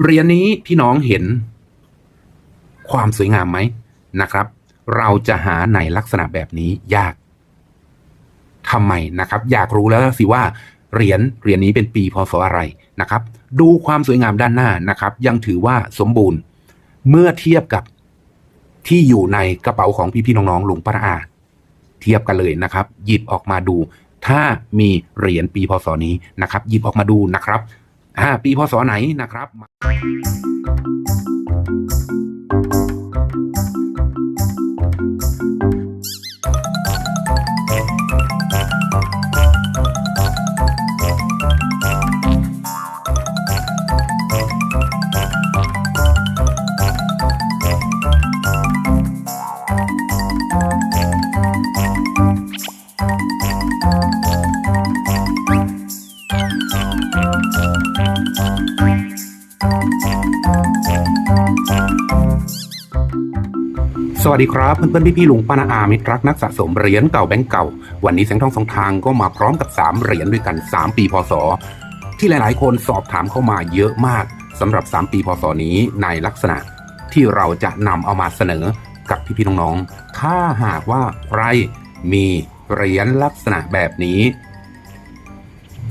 เหรียญนี้พี่น้องเห็นความสวยงามไหมนะครับ เราจะหาในลักษณะแบบนี้ยากทำไมนะครับ อยากรู้แล้วสิว่าเหรียญเหรียญนี้เป็นปีพศอะไรนะครับ ดูความสวยงามด้านหน้านะครับ ยังถือว่าสมบูรณ์เมื่อเทียบกับที่อยู่ในกระเป๋าของพี่ๆน้องๆลุงป้าอา เทียบกันเลยนะครับ หยิบออกมาดู ถ้ามีเหรียญปีพศนี้นะครับ หยิบออกมาดูนะครับ อ่าปีพศไหนนะครับ สวัสดีครับเพื่อนๆพี่ๆลุงป้านาอามิตรรักนักสะสมเหรียญเก่าแบงก์เก่า วันนี้แสงทองสองทางก็มาพร้อมกับ 3 เหรียญด้วยกัน 3 ปีพศ ที่หลายๆ คนสอบถามเข้ามาเยอะมากสำหรับ 3 ปีพศนี้ในลักษณะ ที่เราจะนำเอามาเสนอกับพี่ๆน้องๆถ้าหากว่าใครมีเหรียญลักษณะแบบนี้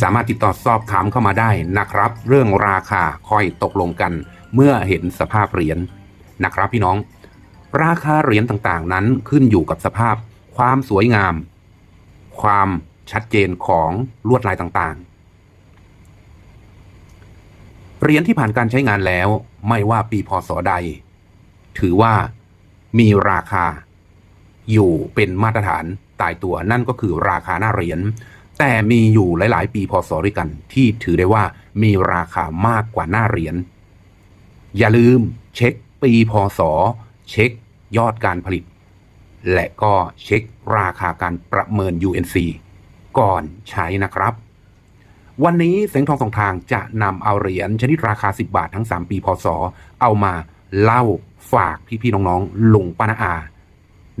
สามารถติดต่อสอบถามเข้ามาได้นะครับ เรื่องราคาค่อยตกลงกัน เมื่อเห็นสภาพเหรียญนะครับพี่น้อง ราคาเหรียญต่างๆ นั้นขึ้นอยู่กับสภาพ ความสวยงาม ความชัดเจนของลวดลายต่างๆ เหรียญที่ผ่านการใช้งานแล้วไม่ว่าปีพศใด ถือว่ามีราคา อยู่เป็นมาตรฐานตายตัวนั่นก็คือราคาหน้าเหรียญแต่มีอยู่หลาย ๆ ปีพศด้วยกัน ที่ถือได้ว่ามีราคามากกว่าหน้าเหรียญอย่าลืมเช็คปีพศ เช็ค ยอดการผลิต และก็เช็คราคาการประเมิน UNC ก่อนใช้นะครับ วันนี้แสงทองสองทางจะนำเอาเหรียญชนิดราคา 10 บาททั้ง 3 ปีพศเอามาเล่าฝากพี่ๆน้องๆลุงป้านาอา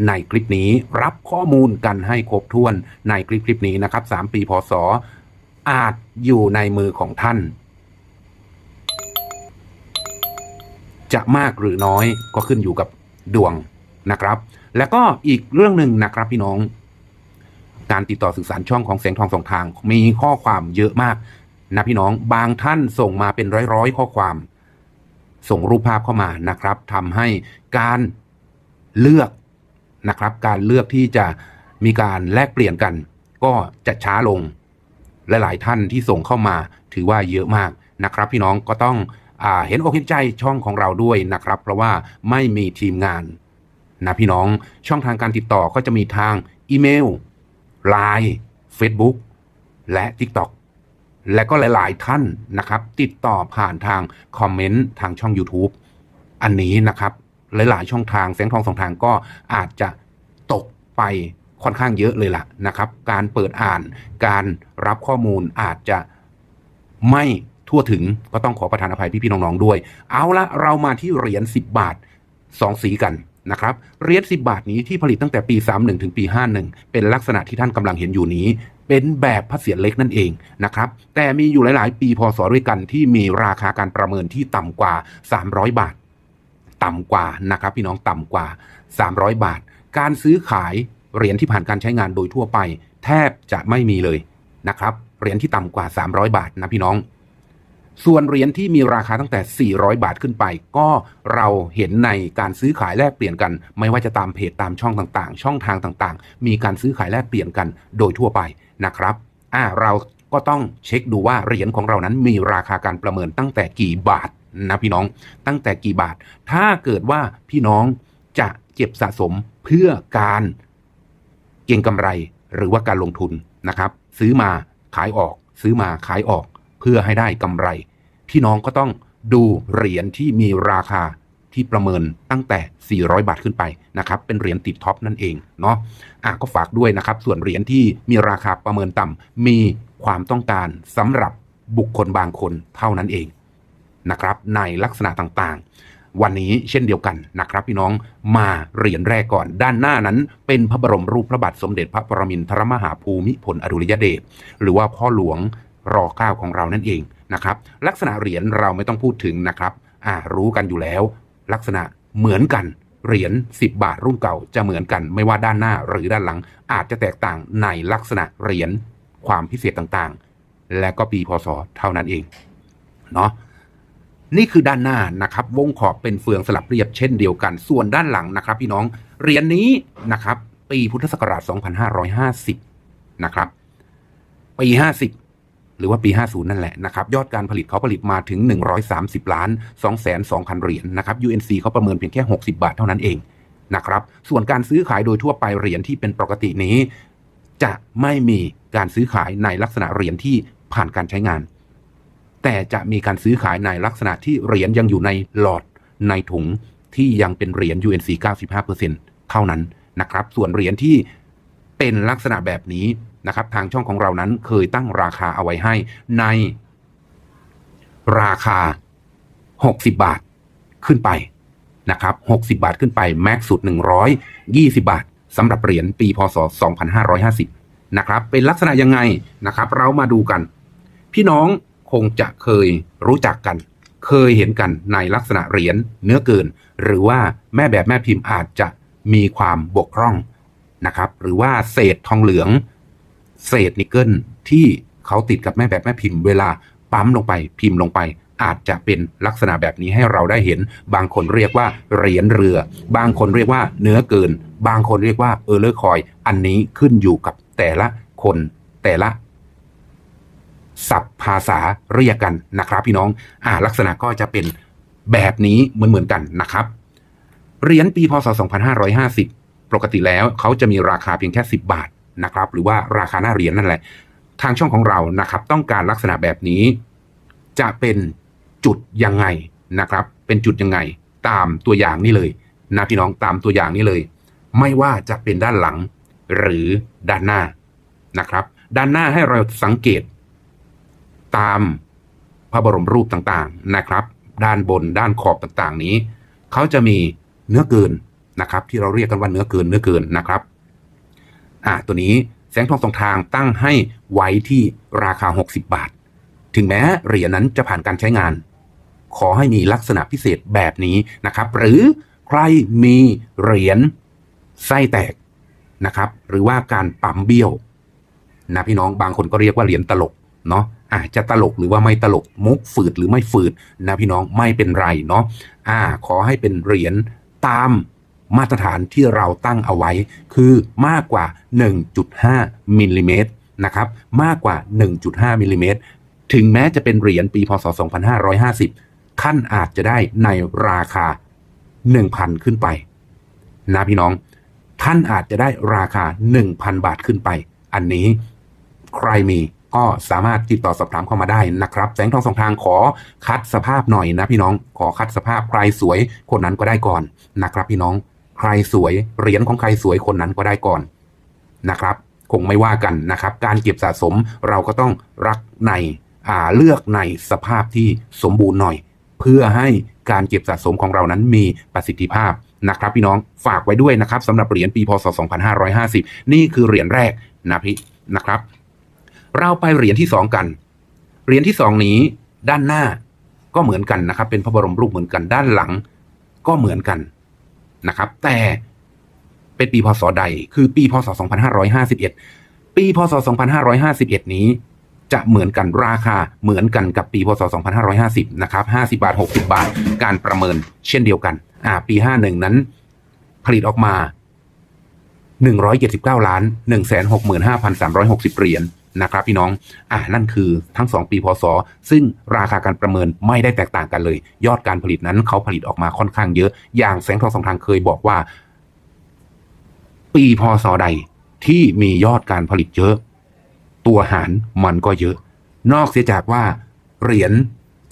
ในคลิปนี้รับข้อมูลกันให้ครบถ้วนในคลิปคลิปนี้นะครับ 3 ปีพศอาจอยู่ในมือของท่าน จะมากหรือน้อยก็ขึ้นอยู่กับ ดวงนะครับ แล้วก็อีกเรื่องหนึ่งนะครับพี่น้อง การติดต่อสื่อสารช่องของแสงทองสองทาง มีข้อความเยอะมากนะพี่น้องบางท่านส่งมาเป็นร้อยๆ ข้อความ ส่งรูปภาพเข้ามานะครับทำให้การเลือกนะครับ การเลือกที่จะมีการแลกเปลี่ยนกัน ก็จะช้าลง และหลายท่านที่ส่งเข้ามาถือว่าเยอะมากนะครับ พี่น้องก็ต้อง เห็นอกเห็นใจช่องของเราด้วยนะครับ เพราะว่าไม่มีทีมงานนะพี่น้องช่องทางการติดต่อก็จะมีทางอีเมล Line Facebook และ TikTok และก็หลาย ๆ ท่านนะครับ ติดต่อผ่านทางคอมเมนต์ทางช่อง YouTube อันนี้นะครับ หลาย ๆ ช่องทางแสงทองสองทางก็อาจจะตกไปค่อนข้างเยอะเลยล่ะนะครับ การเปิดอ่านการรับข้อมูลอาจจะไม่ ทั่วถึงก็ต้องขอประทานอภัยพี่ๆน้องๆด้วย เอาละเรามาที่เหรียญ10 บาท 2 สีกันนะครับเหรียญ10 บาทนี้ที่ผลิตตั้งแต่ปี 31 ถึงปี 51 เป็นลักษณะที่ท่านกำลังเห็นอยู่นี้ เป็นแบบพระเศียรเล็กนั่นเองนะครับ แต่มีอยู่หลาย ๆ ปีพศด้วยกันที่มีราคาการประเมินที่ต่ำกว่า 300 บาท ต่ำกว่านะครับ พี่น้องต่ำกว่า 300 บาท การซื้อขายเหรียญที่ผ่านการใช้งานโดยทั่วไป แทบจะไม่มีเลยนะครับเหรียญที่ต่ำกว่า 300 บาทนะพี่น้อง ส่วนเหรียญที่มีราคาตั้งแต่ 400 บาทขึ้นไป ก็เราเห็นในการซื้อขายแลกเปลี่ยนกัน ไม่ว่าจะตามเพจตามช่องต่างๆ ช่องทางต่างๆ มีการซื้อขายแลกเปลี่ยนกันโดยทั่วไปนะครับอ่าเราก็ต้องเช็คดูว่าเหรียญของเรานั้นมีราคาการประเมินตั้งแต่กี่บาทนะพี่น้องตั้งแต่กี่บาท ถ้าเกิดว่าพี่น้องจะเก็บสะสมเพื่อการเก็งกำไรหรือว่าการลงทุนนะครับ ซื้อมาขายออก ซื้อมาขายออก เพื่อให้ได้กำไร พี่น้องก็ต้องดูเหรียญที่มีราคาที่ประเมินตั้งแต่ 400 บาทขึ้นไปนะครับ เป็นเหรียญติดท็อปนั่นเองเนาะอะก็ฝากด้วยนะครับ ส่วนเหรียญที่มีราคาประเมินต่ำมีความต้องการสำหรับบุคคลบางคนเท่านั้นเองนะครับ ในลักษณะต่างๆ วันนี้เช่นเดียวกันนะครับ พี่น้องมาเหรียญแรกก่อน ด้านหน้านั้นเป็นพระบรมรูปพระบาทสมเด็จพระปรมินทรมหาภูมิพลอดุลยเดชหรือว่าพ่อหลวง รอเก้าของเรานั่นเองนะครับลักษณะเหรียญเราไม่ต้องพูดถึงนะครับอ่ารู้กันอยู่แล้ว ลักษณะเหมือนกันเหรียญ10 บาทรุ่นเก่าจะเหมือนกันไม่ว่าด้านหน้าหรือด้านหลังอาจจะแตกต่างในลักษณะเหรียญความพิเศษต่างๆ และก็ปีพศเท่านั้นเองเนาะนี่คือด้านหน้านะครับวงขอบเป็นเฟืองสลับเรียบเช่นเดียวกัน ส่วนด้านหลังนะครับ พี่น้องเหรียญนี้นะครับ ปีพุทธศักราช 2550 นะครับ ปี 50 รือว่าปี 50 นั่นแหละนะครับยอดการผลิตเขาผลิตมาถึง 130 ล้าน 2 2 0 0 0 เหรียญนะครับ UNC เขาประเมินเพียงแค่ 60 บาทเท่านั้นเองนะครับส่วนการซื้อขายโดยทั่วไปเหรียญที่เป็นปกตินี้ จะไม่มีการซื้อขายในลักษณะเหรียญที่ผ่านการใช้งาน แต่จะมีการซื้อขายในลักษณะที่เหรียญยังอยู่ในหลอดในถุงที่ยังเป็นเหรียญ UNC 95%เท่านั้นนะครับ ส่วนเหรียญที่เป็นลักษณะแบบนี้ นะครับทางช่องของเรานั้นเคยตั้งราคาเอาไว้ให้ในราคา 60 บาทขึ้นไปนะครับ60 บาทขึ้นไป แม็กสุด 120 บาทสำหรับเหรียญปีพศ 2550 นะครับ เป็นลักษณะยังไงนะครับ เรามาดูกัน พี่น้องคงจะเคยรู้จักกัน เคยเห็นกันในลักษณะเหรียญเนื้อเกิน หรือว่าแม่แบบแม่พิมพ์อาจจะมีความบกพร่องนะครับ หรือว่าเศษทองเหลือง เศษนิกเกิลที่เขาติดกับแม่แบบแม่พิมพ์เวลาปั๊มลงไปพิมพ์ลงไป อาจจะเป็นลักษณะแบบนี้ให้เราได้เห็น บางคนเรียกว่าเหรียญเรือ บางคนเรียกว่าเนื้อเกิน บางคนเรียกว่าเออร์เลอร์คอยอันนี้ขึ้นอยู่กับแต่ละคนแต่ละศัพท์ภาษาเรียกกันนะครับ พี่น้องอ่าลักษณะก็จะเป็นแบบนี้เหมือนเหมือนๆกันนะครับเหรียญปีพศ 2550 ปกติแล้วเขาจะมีราคาเพียงแค่ 10 บาท นะครับ หรือว่าราคาหน้าเหรียญนั่นแหละ ทางช่องของเรานะครับ ต้องการลักษณะแบบนี้ จะเป็นจุดยังไงนะครับ เป็นจุดยังไง ตามตัวอย่างนี่เลยนะพี่น้องตามตัวอย่างนี้เลย ไม่ว่าจะเป็นด้านหลังหรือด้านหน้านะครับ ด้านหน้าให้เราสังเกต ตามพระบรมรูปต่างๆนะครับ ด้านบนด้านขอบต่างๆนี้ เขาจะมีเนื้อเกินนะครับ ที่เราเรียกกันว่าเนื้อเกินเนื้อเกินนะครับ อ่าตัวนี้แสงทองสองทางตั้งให้ไว้ที่ราคา 60 บาท ถึงแม้เหรียญนั้นจะผ่านการใช้งาน ขอให้มีลักษณะพิเศษแบบนี้นะครับ หรือใครมีเหรียญไส้แตกนะครับ หรือว่าการปั๊มเบี้ยวนะพี่น้องบางคนก็เรียกว่าเหรียญตลกเนาะอาจจะตลกหรือว่าไม่ตลกมุกฝืดหรือไม่ฝืดนะพี่น้องไม่เป็นไรเนาะอ่า ขอให้เป็นเหรียญตาม มาตรฐานที่เราตั้งเอาไว้ คือมากกว่า 1.5มิลลิเมตรนะครับมากกว่า 1.5มิลลิเมตรถึงแม้จะเป็นเหรียญปีพศ 2550ท่านอาจจะได้ในราคา 1,000 ขึ้นไป นะพี่น้อง ท่านอาจจะได้ราคา 1,000 บาทขึ้นไป อันนี้ใครมีก็สามารถติดต่อสอบถามเข้ามาได้นะครับ แสงทองสองทางขอคัดสภาพหน่อยนะพี่น้อง ขอคัดสภาพใครสวยคนนั้นก็ได้ก่อนนะครับพี่น้อง ใครสวยเหรียญของใครสวยคนนั้นก็ได้ก่อนนะครับคงไม่ว่ากันนะครับ การเก็บสะสมเราก็ต้องรักในอ่าเลือกในสภาพที่สมบูรณ์หน่อย เพื่อให้การเก็บสะสมของเรานั้นมีประสิทธิภาพนะครับ พี่น้องฝากไว้ด้วยนะครับสำหรับเหรียญปีพศ 2550 นี่คือเหรียญแรกนะพี่นะครับ เราไปเหรียญที่สองกัน เหรียญที่สองนี้ด้านหน้าก็เหมือนกันนะครับ เป็นพระบรมรูปเหมือนกันด้านหลัง ก็เหมือนกัน นะครับ แต่เป็นปีพศใด คือปีพศ 2551 ปีพศ 2551 นี้จะเหมือนกันราคาเหมือนกันกับปีพศ 2550 นะครับ50 บาท 60 บาท การประเมินเช่นเดียวกัน อ่า ปี 51 นั้น ผลิตออกมา 179 ล้าน 165,360 เหรียญ นะครับพี่น้อง อ่านั่นคือทั้ง 2 ปีพศ ซึ่งราคาการประเมินไม่ได้แตกต่างกันเลย ยอดการผลิตนั้นเขาผลิตออกมาค่อนข้างเยอะ อย่างแสงทองสองทางเคยบอกว่า ปีพศใดที่มียอดการผลิตเยอะ ตัวหารมันก็เยอะ นอกเสียจากว่าเหรียญ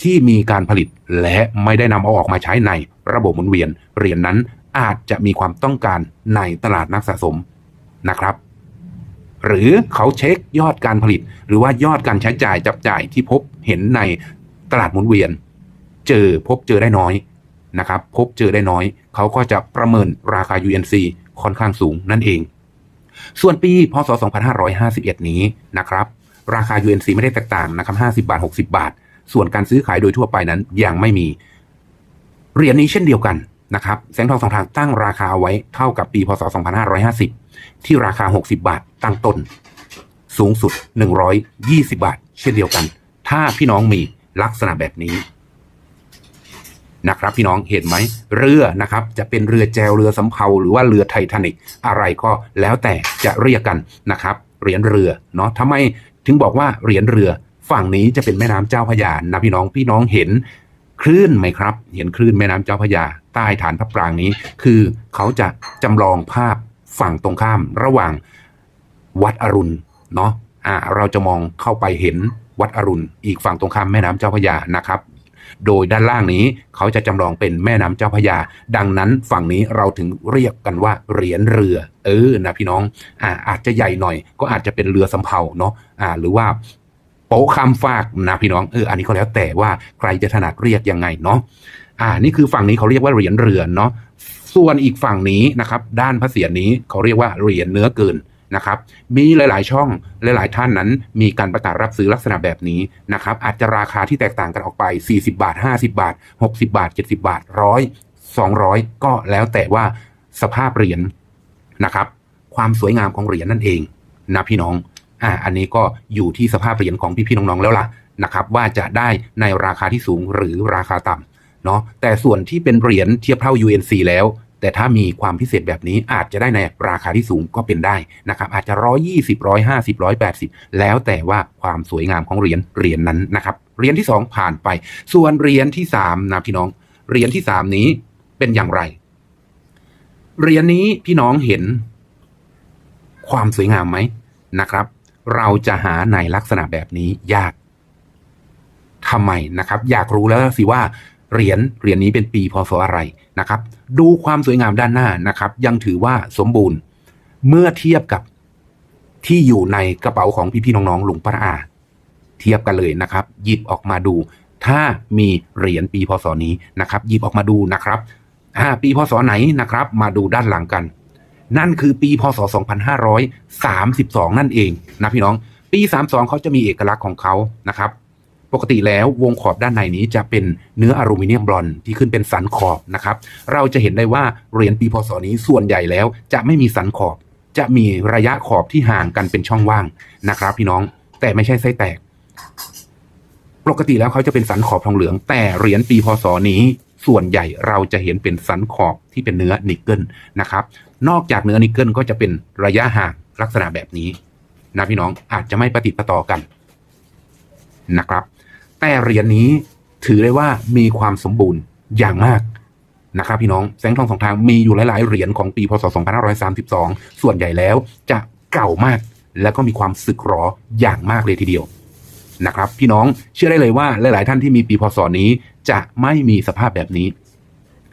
ที่มีการผลิตและไม่ได้นำเอาออกมาใช้ในระบบหมุนเวียนเหรียญนั้นอาจจะมีความต้องการในตลาดนักสะสมนะครับ หรือเขาเช็คยอดการผลิต หรือว่ายอดการใช้จ่ายจับจ่ายที่พบเห็นในตลาดหมุนเวียน เจอพบเจอได้น้อยนะครับ พบเจอได้น้อย เขาก็จะประเมินราคา UNC ค่อนข้างสูงนั่นเอง ส่วนปีพศ 2551 นี้นะครับ ราคา UNC ไม่ได้แตกต่างนะครับ 50 บาท 60 บาท ส่วนการซื้อขายโดยทั่วไปนั้นยังไม่มีเหรียญนี้เช่นเดียวกันนะครับแสงทองสองทางตั้งราคาเอาไว้เท่ากับปีพศ 2550 ที่ราคา 60 บาทตั้งต้น สูงสุด 120 บาท เช่นเดียวกัน ถ้าพี่น้องมีลักษณะแบบนี้นะครับพี่น้องเห็นไหมเรือนะครับจะเป็นเรือแจวเรือสำเภาหรือว่าเรือไททานิกอะไรก็แล้วแต่จะเรียกกันนะครับเหรียญเรือเนาะทำไมถึงบอกว่าเหรียญเรือฝั่งนี้จะเป็นแม่น้ำเจ้าพยานะพี่น้องพี่น้องเห็นคลื่นไหมครับ เห็นคลื่นแม่น้ำเจ้าพยาใต้ฐานพระปรางนี้ คือเขาจะจำลองภาพ ฝั่งตรงข้ามระหว่างวัดอรุณเนาะอ่าเราจะมองเข้าไปเห็นวัดอรุณ อีกฝั่งตรงข้ามแม่น้ำเจ้าพระยานะครับ โดยด้านล่างนี้เขาจะจำลองเป็นแม่น้ำเจ้าพระยา ดังนั้นฝั่งนี้เราถึงเรียกกันว่าเหรียญเรือ เออนะพี่น้องอ่าอาจจะใหญ่หน่อย ก็อาจจะเป็นเรือสำเภาเนาะอ่าหรือว่าโป๊ะคำฟากนะพี่น้องเอออันนี้ก็แล้วแต่ว่าใครจะถนัดเรียกยังไงเนาะอ่านี่คือฝั่งนี้เขาเรียกว่าเหรียญเรือเนาะ ส่วนอีกฝั่งนี้นะครับด้านพระเศียรนี้เขาเรียกว่าเหรียญเนื้อเกินนะครับมีหลาย ๆ ช่องหลาย ๆ ท่านนั้น มีการประกาศรับซื้อลักษณะแบบนี้นะครับอาจจะราคาที่แตกต่างกันออกไป 40 บาท 50 บาท 60 บาท 70 บาทร้อย200 ก็แล้วแต่ว่าสภาพเหรียญนะครับ ความสวยงามของเหรียญนั่นเองนะพี่น้องอ่าอันนี้ก็อยู่ที่สภาพเหรียญของพี่ ๆ น้อง ๆ แล้วล่ะนะครับ ว่าจะได้ในราคาที่สูงหรือราคาต่ำ เนาะแต่ส่วนที่เป็นเหรียญเทียบเท่า UNC แล้ว แต่ถ้ามีความพิเศษแบบนี้อาจจะได้ในราคาที่สูงก็เป็นได้นะครับ อาจจะร้อยยี่สิบร้อยห้าสิบร้อยแปดสิบแล้วแต่ว่าความสวยงามของเหรียญเหรียญนั้นนะครับเหรียญที่สองผ่านไป ส่วนเหรียญที่สามนะพี่น้องเหรียญที่สามนี้เป็นอย่างไรเหรียญนี้พี่น้องเห็นความสวยงามไหมนะครับ เราจะหาในลักษณะแบบนี้ยากทำไมนะครับ อยากรู้แล้วสิว่า เหรียญเหรียญนี้เป็นปีพศอะไรนะครับ ดูความสวยงามด้านหน้านะครับ ยังถือว่าสมบูรณ์เมื่อเทียบกับที่อยู่ในกระเป๋าของพี่ๆน้องๆหลวงป้าอา เทียบกันเลยนะครับ หยิบออกมาดู ถ้ามีเหรียญปีพศนี้นะครับ หยิบออกมาดูนะครับปีพศไหนนะครับ มาดูด้านหลังกัน นั่นคือปีพศ 2532 นั่นเองนะพี่น้อง ปี 32เขาจะมีเอกลักษณ์ของเขานะครับ ปกติแล้ววงขอบด้านในนี้จะเป็นเนื้ออลูมิเนียมบลอนที่ขึ้นเป็นสันขอบนะครับ เราจะเห็นได้ว่าเหรียญปีพศนี้ส่วนใหญ่แล้วจะไม่มีสันขอบ จะมีระยะขอบที่ห่างกันเป็นช่องว่างนะครับ พี่น้องแต่ไม่ใช่ไส้แตก ปกติแล้วเขาจะเป็นสันขอบทองเหลือง แต่เหรียญปีพศนี้ส่วนใหญ่เราจะเห็นเป็นสันขอบที่เป็นเนื้อนิกเกิลนะครับ นอกจากเนื้อนิกเกิลก็จะเป็นระยะห่างลักษณะแบบนี้นะพี่น้องอาจจะไม่ประติประต่อกันนะครับ แต่เหรียญนี้ถือได้ว่ามีความสมบูรณ์อย่างมากนะครับพี่น้องแสงทองสองทางมีอยู่หลาย ๆ เหรียญของปีพศ 2532 ส่วนใหญ่แล้วจะเก่ามากแล้วก็มีความสึกหรออย่างมากเลยทีเดียวนะครับ พี่น้องเชื่อได้เลยว่าหลาย ๆ ท่านที่มีปีพศนี้จะไม่มีสภาพแบบนี้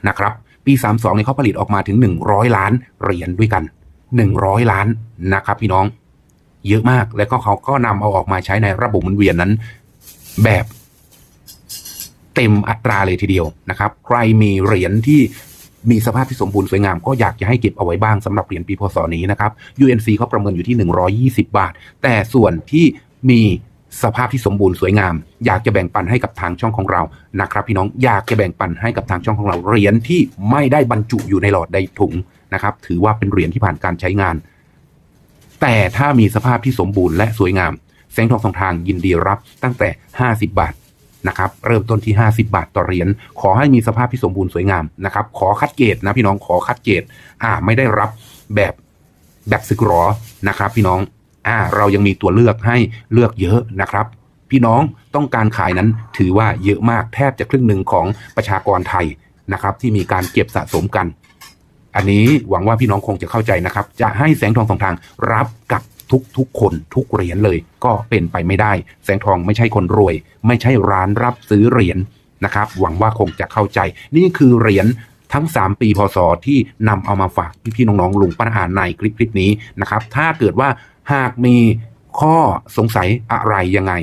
นะครับ ปี 32เนี่ยเขาผลิตออกมาถึง 100 ล้านเหรียญด้วยกัน 100 ล้านนะครับ พี่น้องเยอะมากแล้วก็เขาก็นำเอาออกมาใช้ในระบบหมุนเวียนนั้น แบบ เต็มอัตราเลยทีเดียวนะครับ ใครมีเหรียญที่มีสภาพที่สมบูรณ์สวยงามก็อยากจะให้เก็บเอาไว้บ้างสำหรับเหรียญปีพศนี้นะครับ UNC เขาประเมินอยู่ที่ 120 บาท แต่ส่วนที่มีสภาพที่สมบูรณ์สวยงาม อยากจะแบ่งปันให้กับทางช่องของเรานะครับ พี่น้องอยากจะแบ่งปันให้กับทางช่องของเราเหรียญที่ไม่ได้บรรจุอยู่ในหลอดใดถุงนะครับ ถือว่าเป็นเหรียญที่ผ่านการใช้งาน แต่ถ้ามีสภาพที่สมบูรณ์และสวยงามแสงทองสองทางยินดีรับตั้งแต่ 50 บาท นะครับเริ่มต้นที่ 50 บาทต่อเหรียญขอให้มีสภาพที่สมบูรณ์สวยงามนะครับขอคัดเกรดนะพี่น้องขอคัดเกรดอ่าไม่ได้รับแบบแบบสึกหรอนะครับพี่น้องอ่าเรายังมีตัวเลือกให้เลือกเยอะนะครับ พี่น้องต้องการขายนั้นถือว่าเยอะมากแทบจะครึ่งหนึ่งของประชากรไทยนะครับที่มีการเก็บสะสมกัน อันนี้หวังว่าพี่น้องคงจะเข้าใจนะครับ จะให้แสงทองสองทางรับกับ ทุกทุกคนทุกเหรียญเลย ก็เป็นไปไม่ได้ แสงทองไม่ใช่คนรวย ไม่ใช่ร้านรับซื้อเหรียญนะครับ หวังว่าคงจะเข้าใจ นี่คือเหรียญทั้ง 3 ปีพศที่นำเอามาฝากพี่ๆน้องๆลุงป้าอาในคลิปคลิปนี้นะครับ ถ้าเกิดว่าหากมีข้อสงสัยอะไรยังไง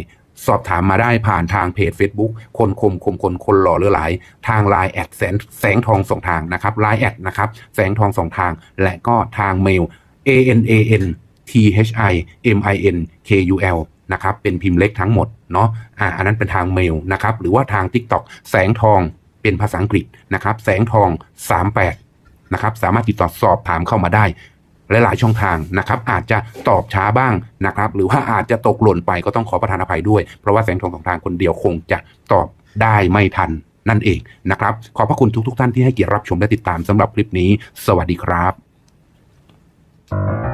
สอบถามมาได้ผ่านทางเพจ Facebook คนคมคมคนคนหล่อเลือหลาย ทาง Line แอดแสงแสงทองสองทางนะครับ Line แอดนะครับ แสงทองสองทาง และก็ทางเมล a n a n t h i m i n k u l นะครับ เป็นพิมพ์เล็กทั้งหมดเนาะอ่าอันนั้นเป็นทางเมลนะครับ หรือว่าทาง TikTok แสงทองเป็นภาษาอังกฤษนะครับ แสงทอง 38 นะครับ สามารถติดต่อสอบถามเข้ามาได้หลายๆช่องทางนะครับ อาจจะตอบช้าบ้างนะครับ หรือว่าอาจจะตกหล่นไปก็ต้องขอประทานอภัยด้วย เพราะว่าแสงทองสองทางคนเดียวคงจะตอบได้ไม่ทันนั่นเองนะครับ ขอบพระคุณทุกๆท่านที่ให้เกียรติรับชมและติดตามสำหรับคลิปนี้ สวัสดีครับ